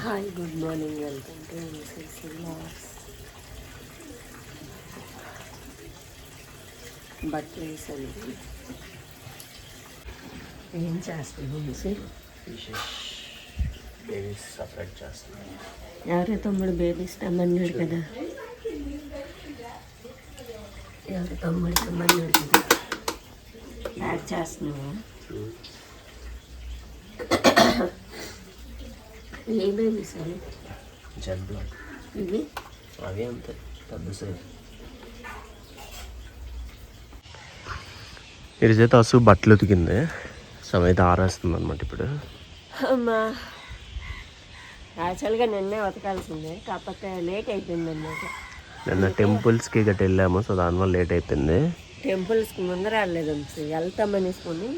hi good morning welcome to NCC loss బట్టలు వేసాను ఏం చేస్తున్నావు సార్ ఫిషెస్ బేబీస్ సపరేట్ చేస్తున్నాను ఎవరి తమ్ముడు బేబీస్ తమ్మన్నాడు కదా ఎవరి తమ్ముడు తమ్మన్నాడు కదా యాడ్ చేస్తున్నావు ఏ బేబీస్ అవి జెడ్ బ్లాక్ ఇవి? అవి అంతే పెద్ద సైజ్ ఇరిజైతే అసు బట్టలు ఉతికింది. సమేత ఆరేస్తుంది అనమాట ఇప్పుడు. అమ్మా. యాక్చువల్గా నిన్నే ఉతకాల్సిందే కాకపోతే లేట్ అయిపోయింది అన్నమాట నిన్న టెంపుల్స్కి గట్ట వెళ్ళాము సో దానివల్ల లేట్ అయిపోయింది. టెంపుల్స్కి ముందర రాలేదు వెళ్తామనేసుకొని.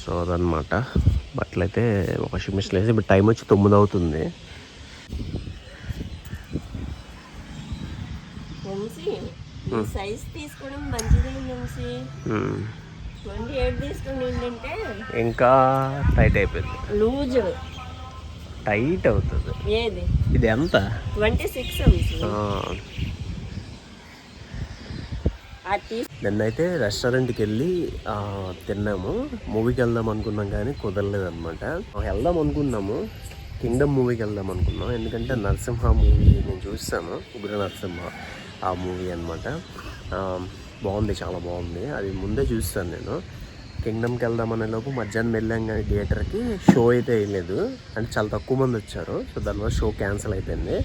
సో అదనమాట బట్టలు అయితే వాషింగ్ మిషన్ వేసి ఇప్పుడు టైం వచ్చి తొమ్మిది అవుతుంది. ఇంకా టైట్ అయిపోయింది. లూజ్. టైట్ అవుతుంది. ఇది ఎంత? ట్వంటీ సిక్స్ నిన్నైతే రెస్టారెంట్కి వెళ్ళి తిన్నాము. మూవీకి వెళ్దాం అనుకున్నాం కానీ కుదరలేదు అనమాట వెళ్దాం అనుకున్నాము. కింగ్డమ్ మూవీకి వెళ్దాం అనుకున్నాం. ఎందుకంటే నరసింహ మూవీ నేను చూస్తాను ఉగ్ర నరసింహ ఆ మూవీ అనమాట బాగుంది చాలా బాగుంది. అది ముందే చూస్తాను నేను. కింగ్డమ్కి వెళ్దామనే లోపు మధ్యాహ్నం వెళ్ళాం కానీ థియేటర్కి షో అయితే వేయలేదు అంటే చాలా తక్కువ మంది వచ్చారు. సో దానివల్ల షో క్యాన్సిల్ అయిపోయింది.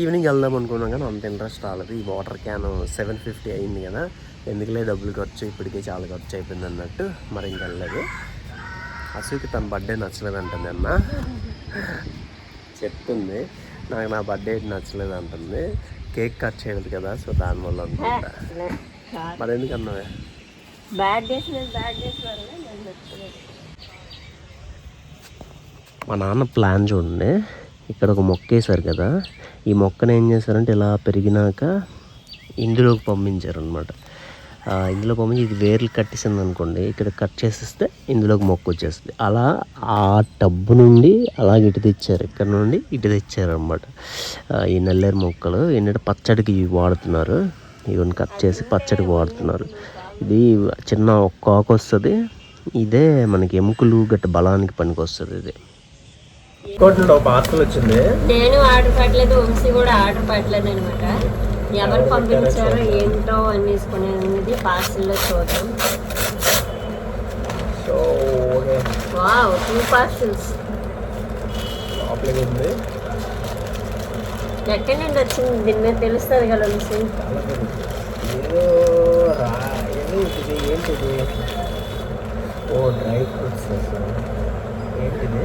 ఈవినింగ్ వెళ్దాం అనుకున్నాం కానీ అంత ఇంట్రెస్ట్ రాలేదు. ఈ వాటర్ క్యాన్ సెవెన్ ఫిఫ్టీ అయింది కదా. ఎందుకులే డబ్బులు ఖర్చు ఇప్పటికే చాలా ఖర్చు అయిపోయింది అన్నట్టు మరి ఇంక వెళ్ళలేదు. అసలుకి తన బర్త్డే నచ్చలేదు అంటుంది అన్న. చెప్తుంది. నాకు నా బర్త్డే నచ్చలేదు అంటుంది కేక్ కట్ చేయలేదు కదా సో దానివల్ల అనుకుంటా. మరి ఎందుకన్నావే బ్యాడ్ డేస్ మీద బ్యాడ్ డేస్ వల్ల నాకు నచ్చలేదు మా నాన్న ప్లాన్ చూడండి. ఇక్కడ ఒక మొక్క వేశారు కదా. ఈ మొక్కను ఏం చేశారంటే ఇలా పెరిగినాక ఇందులోకి పంపించారు అనమాట ఇందులో పంపించి ఇది వేర్లు కట్టేసింది అనుకోండి. ఇక్కడ కట్ చేసేస్తే ఇందులోకి మొక్క వచ్చేస్తుంది. అలా ఆ టబ్బు నుండి అలా ఇటు తెచ్చారు. ఇక్కడ నుండి ఇటు తెచ్చారు అనమాట ఈ నల్లేరు మొక్కలు. ఏంటంటే పచ్చడికి ఇవి వాడుతున్నారు. ఇవన్నీ కట్ చేసి పచ్చడికి వాడుతున్నారు. ఇది చిన్న ఒక్క ఆకు వస్తుంది. ఇదే మనకి ఎముకలు గట్ట బలానికి పనికి వస్తుంది ఇది కోట్లో పార్సల్ వచ్చింది. నేను ఆర్డర్ పెట్టలేదు వంశీ కూడా ఆర్డర్ పెట్టలేదు అనమాట ఎవరు పంపించారో ఏంటో అనేసుకునేది పార్సిల్లో చూద్దాం. సో వావ్ టూ పార్సిల్స్ ఉంది. ఎక్కడి నుండి వచ్చింది? దీని మీద తెలుస్తుంది కదా వంశీ. ఇది ఏంటిది ఓ డ్రై ఫ్రూట్స్ ఏంటిది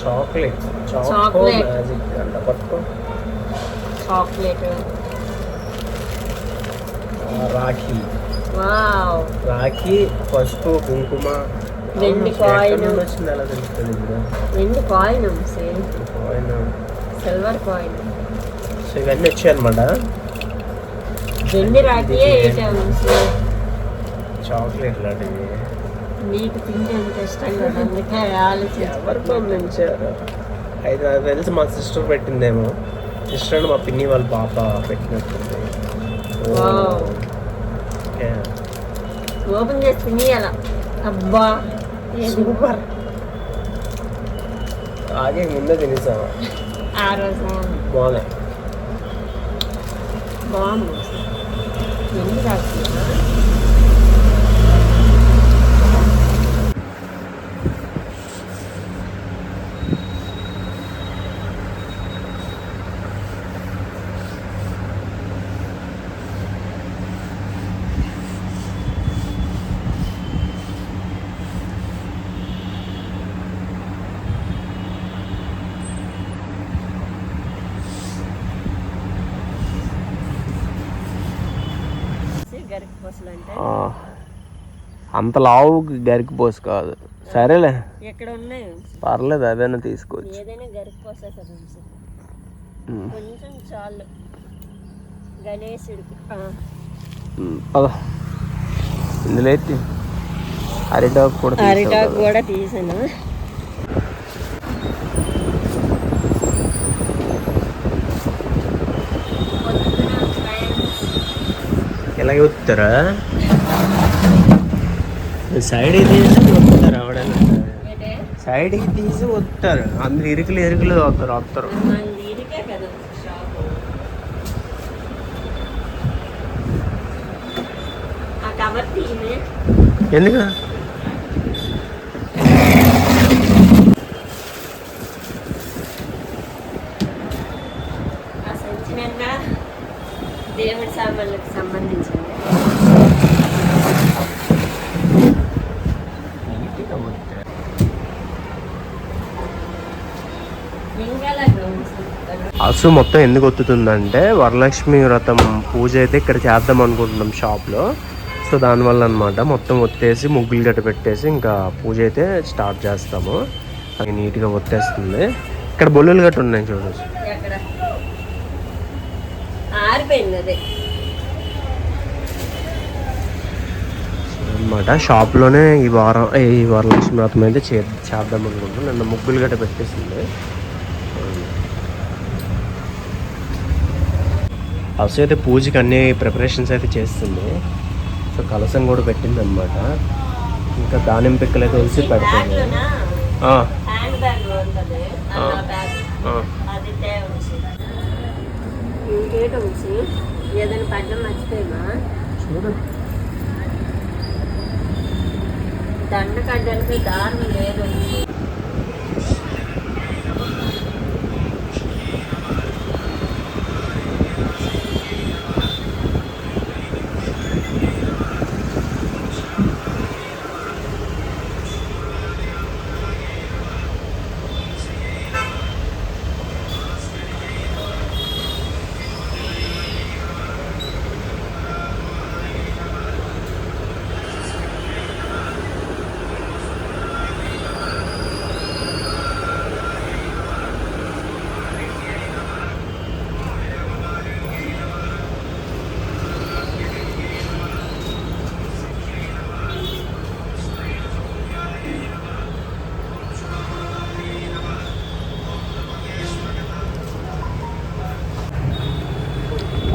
చాక్లెట్ చాకో Chocolate. మ్యాజిక్ అంట పట్టుకో చాక్లెట్ ఆ, రాఖీ వావ్ రాఖీ పసుపు కుంకుమ వెండి కాయిన్. ఎక్కడి నుండి వచ్చింది ఎలా తెలుస్తుంది ఇప్పుడు రెండు coin Vamsi coin silver coin so ఇవన్నీ వచ్చాయి అనమాట వెండి రాకియే ఏంటి వంశీ చాక్లెట్ లాంటివి. నీకు తింటే అంత ఇష్టం కదా అందుకే ఎవరు పంపించారు అయితే నాకు తెలిసి మా సిస్టర్ పెట్టిందేమో. సిస్టర్ మా పిన్ని వాళ్ళ పాప పెట్టినట్టుంది. ఓపెన్ చేసి తినేయాల. అబ్బా ఏది సూపర్. ఆగే ముందే తినేసావా? ఆ రోజు. బాగుంది Vamos. Vamos, gato. అంత లావు గరికిపోసు కాదు. సరేలే. ఉన్నాయి పర్లేదు అదేనా తీసుకోవచ్చు. గరికిపోసే కొంచెం చాలు. ఇందులో ఎత్తి. అరిటాకు కూడా అరిటాకు కూడా తీసాను. ఇలాగే వస్తారా సైడ్కి తీసి వస్తారు ఎవడైనా ఏంటే? సైడ్కి తీసి వస్తారు. అందరు ఇరుకులు ఇరుకులు వస్తారు. వస్తారు ఎందుకు? దేవుడి సామాన్లకు సంబంధించింది ఇంకా అసు మొత్తం ఎందుకు ఒత్తుతుందంటే వరలక్ష్మి వ్రతం పూజ అయితే ఇక్కడ చేద్దాం అనుకుంటున్నాం షాప్లో. సో దానివల్ల అనమాట మొత్తం ఒత్తేసి ముగ్గులు గట్ట పెట్టేసి ఇంకా పూజ అయితే స్టార్ట్ చేస్తాము. అది నీట్గా ఒత్తేస్తుంది. ఇక్కడ బొల్లులు గట్ట ఉన్నాయి చూడు. అనమాట షాప్లోనే ఈ వారం ఈ వరలక్ష్మి వ్రతం అయితే చేద్దాం అనుకుంటున్నాం. నిన్న ముగ్గులు గట్ట పెట్టేసింది. అసలు అయితే పూజకి అన్ని ప్రిపరేషన్స్ అయితే చేస్తుంది. సో కలసం కూడా పెట్టింది అనమాట ఇంకా దానిమ్మ పిక్కలు అయితే తెలిసి చూడు. దండ కట్టడానికి దారుణం లేదు.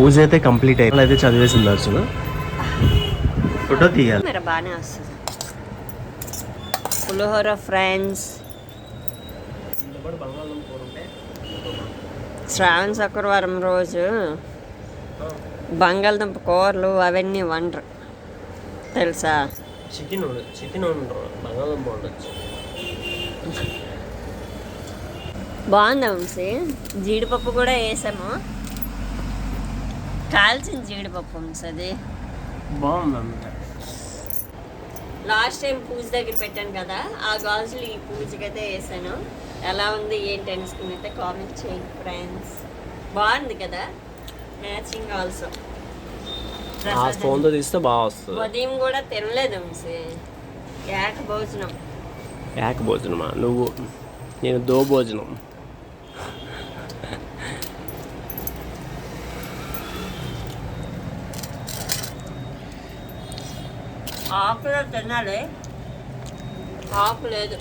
పూజ అయితే కంప్లీట్ అయ్యి అయితే చదివేసింది అసలు. ఫోటో తీయాలి. మరి బాగానే వస్తుంది. పులిహోర ఫ్రెండ్స్ శ్రావణ శుక్రవారం రోజు బంగాళదుంప కూరలు అవన్నీ వండరు. తెలుసా? చికెన్ చికెన్ బంగాళదుంప ఉండొచ్చు బాగుంది వంశీ? జీడిపప్పు కూడా వేసాము. కాల్చిన జీడిపప్పు అది బాగుంది లాస్ట్ టైం పూజ దగ్గర పెట్టాను కదా ఆ గాజులు ఈ పూజకైతే వేసాను. ఎలా ఉంది ఏంటి అనుకుని అయితే కామెంట్ చేయండి ఫ్రెండ్స్ బాగుంది కదా? మ్యాచింగ్ ఆల్సో ఆ ఫోన్తో తీస్తే బాగా వస్తుంది. ఉదయం కూడా తినలేదు ఏక భోజనం. ఏక భోజనమా? నువ్వు నేను దో భోజనం. ఆకులో తినాలి. ఆకు లేదు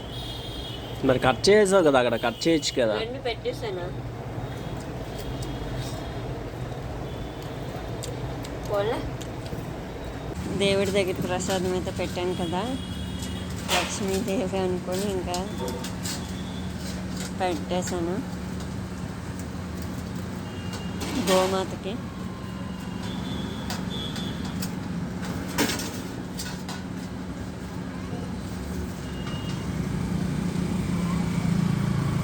మరి కట్ చేసావు కదా అక్కడ కట్ చేయొచ్చు కదా. రెండు పెట్టేసాను దేవుడి దగ్గర ప్రసాదం అయితే పెట్టాను కదా. లక్ష్మీదేవి అనుకొని ఇంకా పెట్టేశాను. గోమాతకి.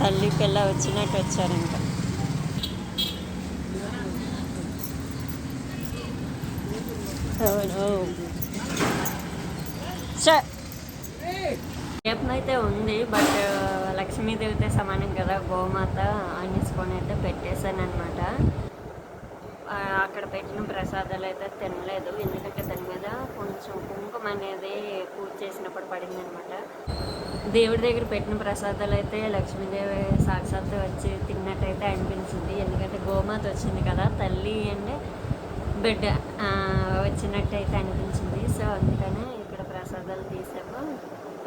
తల్లి పిల్ల వచ్చినట్టు వచ్చారు ఇంకా. దీపం అయితే ఉంది బట్ లక్ష్మీదేవితో సమానం కదా గోమాత అనేసుకొని అయితే పెట్టేశాను అనమాట అక్కడ పెట్టిన ప్రసాదాలు అయితే తినలేదు. ఎందుకంటే దాని మీద కొంచెం కుంకుమ అనేది పూజ చేసినప్పుడు పడింది అనమాట దేవుడి దగ్గర పెట్టిన ప్రసాదాలు అయితే లక్ష్మీదేవి సాక్షాత్ వచ్చి తిన్నట్టయితే అనిపించింది. ఎందుకంటే గోమాత వచ్చింది కదా తల్లి అండ్ బిడ్డ వచ్చినట్టయితే అనిపించింది. సో అందుకనే ఇక్కడ ప్రసాదాలు తీసాము.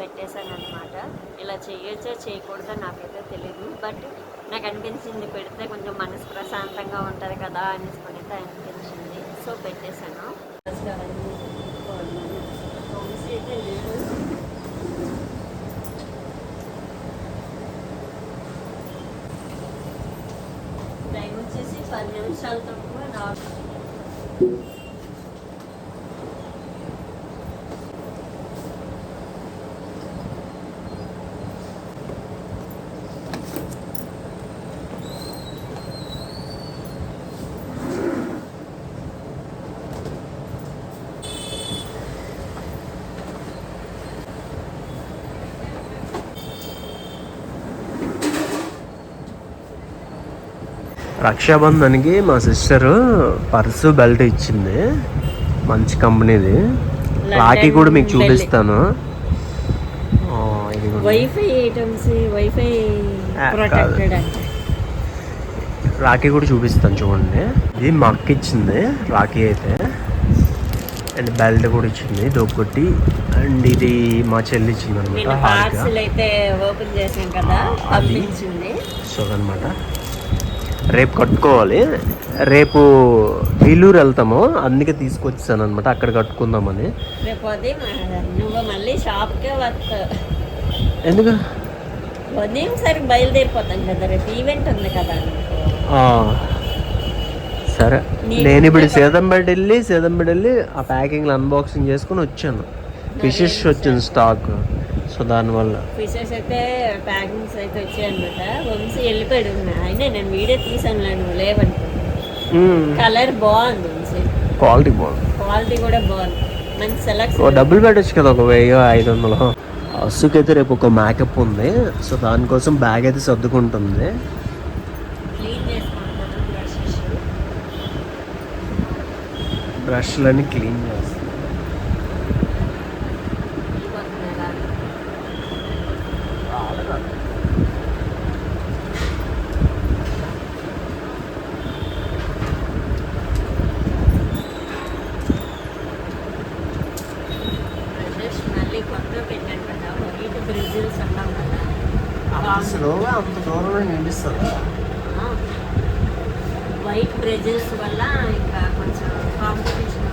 పెట్టేశాను అనమాట ఇలా చేయొచ్చా చేయకూడదో నాకైతే తెలియదు బట్ నాకు అనిపించింది పెడితే కొంచెం మనసు ప్రశాంతంగా ఉంటుంది కదా అనేసి అయితే అనిపించింది. సో పెట్టేశాను. టైం వచ్చేసి పది నిమిషాల తక్కువ నాకు రక్షాబంధన్కి మా సిస్టర్ పర్సు బెల్ట్ ఇచ్చింది. మంచి కంపెనీది. రాఖీ కూడా మీకు చూపిస్తాను. వైఫై ఐటమ్స్ వైఫై రాఖీ కూడా చూపిస్తాను చూడండి. ఇది మా అక్క ఇచ్చింది రాఖీ అయితే. అండ్ బెల్ట్ కూడా ఇచ్చింది దొక్కటి అండ్ ఇది మా చెల్లి ఇచ్చింది అనమాట సో అనమాట రేపు కట్టుకోవాలి. రేపు వీలూరు వెళ్తాము. అందుకే తీసుకొచ్చాను అనమాట అక్కడ కట్టుకుందామని. రేపు ఉదయం నువ్వు మళ్ళీ షాప్కే వస్తావు ఎందుకు? ఉదయం సరికి బయలుదేరిపోతాం కదా. రేపు ఈవెంట్ ఉంది కదా సరే. నేను ఇప్పుడు సేదంబేట వెళ్ళి సేదంబేట వెళ్ళి ఆ ప్యాకింగ్లు అన్బాక్సింగ్ చేసుకుని వచ్చాను. ఫిషెస్ వచ్చింది స్టాక్ సో దానివల్ల ఫిషెస్ అయితే ప్యాకింగ్స్ అయితే వచ్చాయన్నమాట. వంశీ వెళ్ళిపోయాడు అయినా నేను వీడియో తీసాను లేవనుకో కలర్ బాగుంది వంశీ క్వాలిటీ బాగుంది. క్వాలిటీ కూడా బాగుంది. మంచి ఓ సెలక్షన్ డబ్బులు పెట్టచ్చు కదా ఒక వెయ్యి ఐదు వందలు అస్సుకైతే రేపు ఒక మేకప్ ఉంది. సో దానికోసం బ్యాగ్ అయితే సర్దుకుంటుంది. క్లీన్ చేసుకుంటాను బ్రషెస్ బ్రష్లని క్లీన్ చేస్తాను బ్రషెస్ మళ్ళీ కొత్త పెట్టాను కదా వైట్ బ్రిజిల్స్ అంటాం కదా స్లోగా అంత దూరం నిండిస్తుందా వైట్ బ్రిజిల్స్ వల్ల ఇంకా కొంచెం కాంపిటీషన్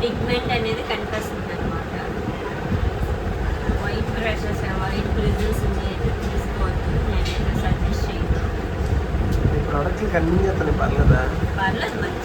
పిగ్మెంట్ అనేది కనిపిస్తుంది అనమాట వైట్ బ్రషెస్ వైట్ బ్రిజిల్స్ అయితే తీసుకోవద్దు నేనైతే సజెస్ట్ చేయను. ప్రోడక్ట్లు కన్నీ అతను పర్లేదా? పర్లేదు బ్రాండ్